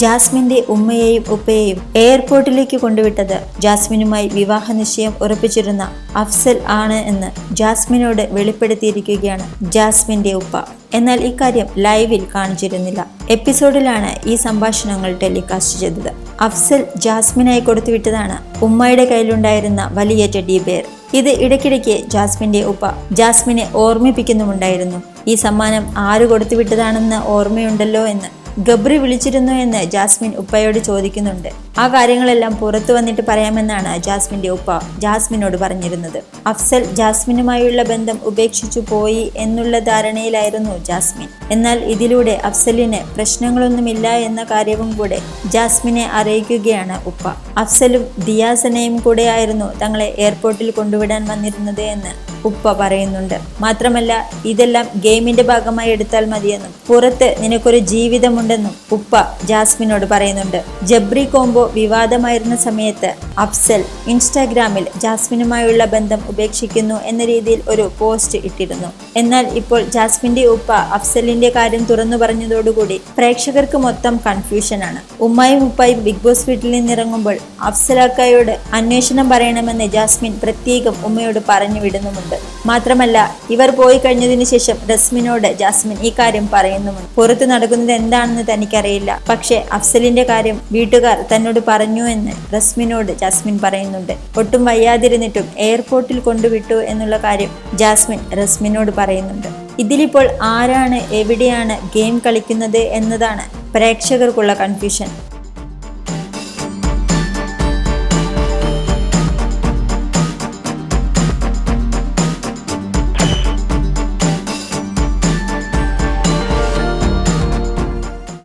ജാസ്മിന്റെ ഉമ്മയെയും ഉപ്പയെയും എയർപോർട്ടിലേക്ക് കൊണ്ടുവിട്ടത് ജാസ്മിനുമായി വിവാഹ നിശ്ചയം ഉറപ്പിച്ചിരുന്ന അഫ്സൽ ആണ് എന്ന് ജാസ്മിനോട് വെളിപ്പെടുത്തിയിരിക്കുകയാണ് ജാസ്മിന്റെ ഉപ്പ. എന്നാൽ ഇക്കാര്യം ലൈവിൽ കാണിച്ചിരുന്നില്ല. എപ്പിസോഡിലാണ് ഈ സംഭാഷണങ്ങൾ ടെലികാസ്റ്റ് ചെയ്തത്. അഫ്സൽ ജാസ്മിനായി കൊടുത്തുവിട്ടതാണ് ഉമ്മയുടെ കയ്യിലുണ്ടായിരുന്ന വലിയ ടെഡി ബെയർ. ഇത് ഇടയ്ക്കിടയ്ക്ക് ജാസ്മിന്റെ ഉപ്പ ജാസ്മിനെ ഓർമ്മിപ്പിക്കുന്നുമുണ്ടായിരുന്നു. ഈ സമ്മാനം ആര് കൊടുത്തുവിട്ടതാണെന്ന് ഓർമ്മയുണ്ടല്ലോ എന്ന് ഗബ്രി വിളിച്ചിരുന്നു എന്ന് ജാസ്മിൻ ഉപ്പയോട് ചോദിക്കുന്നുണ്ട്. ആ കാര്യങ്ങളെല്ലാം പുറത്തു വന്നിട്ട് പറയാമെന്നാണ് ജാസ്മിന്റെ ഉപ്പ ജാസ്മിനോട് പറഞ്ഞിരുന്നത്. അഫ്സൽ ജാസ്മിനുമായുള്ള ബന്ധം ഉപേക്ഷിച്ചു പോയി എന്നുള്ള ധാരണയിലായിരുന്നു ജാസ്മിൻ. എന്നാൽ ഇതിലൂടെ അഫ്സലിന് പ്രശ്നങ്ങളൊന്നുമില്ല എന്ന കാര്യവും കൂടെ ജാസ്മിനെ അറിയിക്കുകയാണ് ഉപ്പ. അഫ്സലും ദിയാസനയും കൂടെയായിരുന്നു തങ്ങളെ എയർപോർട്ടിൽ കൊണ്ടുവിടാൻ വന്നിരുന്നത് എന്ന് ഉപ്പ പറയുന്നുണ്ട്. മാത്രമല്ല ഇതെല്ലാം ഗെയിമിന്റെ ഭാഗമായി എടുത്താൽ മതിയെന്നും പുറത്ത് നിനക്കൊരു ജീവിതമുണ്ടെന്നും ഉപ്പ ജാസ്മിനോട് പറയുന്നുണ്ട്. ജബ്രി കോംബോ വിവാദമായിരുന്ന സമയത്ത് അഫ്സൽ ഇൻസ്റ്റാഗ്രാമിൽ ജാസ്മിനുമായുള്ള ബന്ധം ഉപേക്ഷിക്കുന്നു എന്ന രീതിയിൽ ഒരു പോസ്റ്റ് ഇട്ടിരുന്നു. എന്നാൽ ഇപ്പോൾ ജാസ്മിന്റെ ഉപ്പ അഫ്സലിന്റെ കാര്യം തുറന്നു പറഞ്ഞതോടുകൂടി പ്രേക്ഷകർക്ക് മൊത്തം കൺഫ്യൂഷനാണ് ഉമ്മായും ഉപ്പായും ബിഗ് ബോസ് വീട്ടിൽ നിന്നിറങ്ങുമ്പോൾ അഫ്സലാക്കയോട് അന്വേഷണം പറയണമെന്ന് ജാസ്മിൻ പ്രത്യേകം ഉമ്മയോട് പറഞ്ഞു വിടുന്നുമുണ്ട്. മാത്രമല്ല ഇവർ പോയി കഴിഞ്ഞതിന് ശേഷം റസ്മിനോട് ജാസ്മിൻ ഈ കാര്യം പറയുന്നുമുണ്ട്. പുറത്ത് നടക്കുന്നത് എന്താണെന്ന് തനിക്കറിയില്ല. പക്ഷേ അഫ്സലിന്റെ കാര്യം വീട്ടുകാർ തന്നോട് പറഞ്ഞു എന്ന് റസ്മിനോട് ജാസ്മിൻ പറയുന്നുണ്ട്. ഒട്ടും വയ്യാതിരുന്നിട്ടും എയർപോർട്ടിൽ കൊണ്ടുവിട്ടു എന്നുള്ള കാര്യം ജാസ്മിൻ റസ്മിനോട് പറയുന്നുണ്ട്. ഇതിലിപ്പോൾ ആരാണ് എവിടെയാണ് ഗെയിം കളിക്കുന്നത് എന്നതാണ് പ്രേക്ഷകർക്കുള്ള കൺഫ്യൂഷൻ.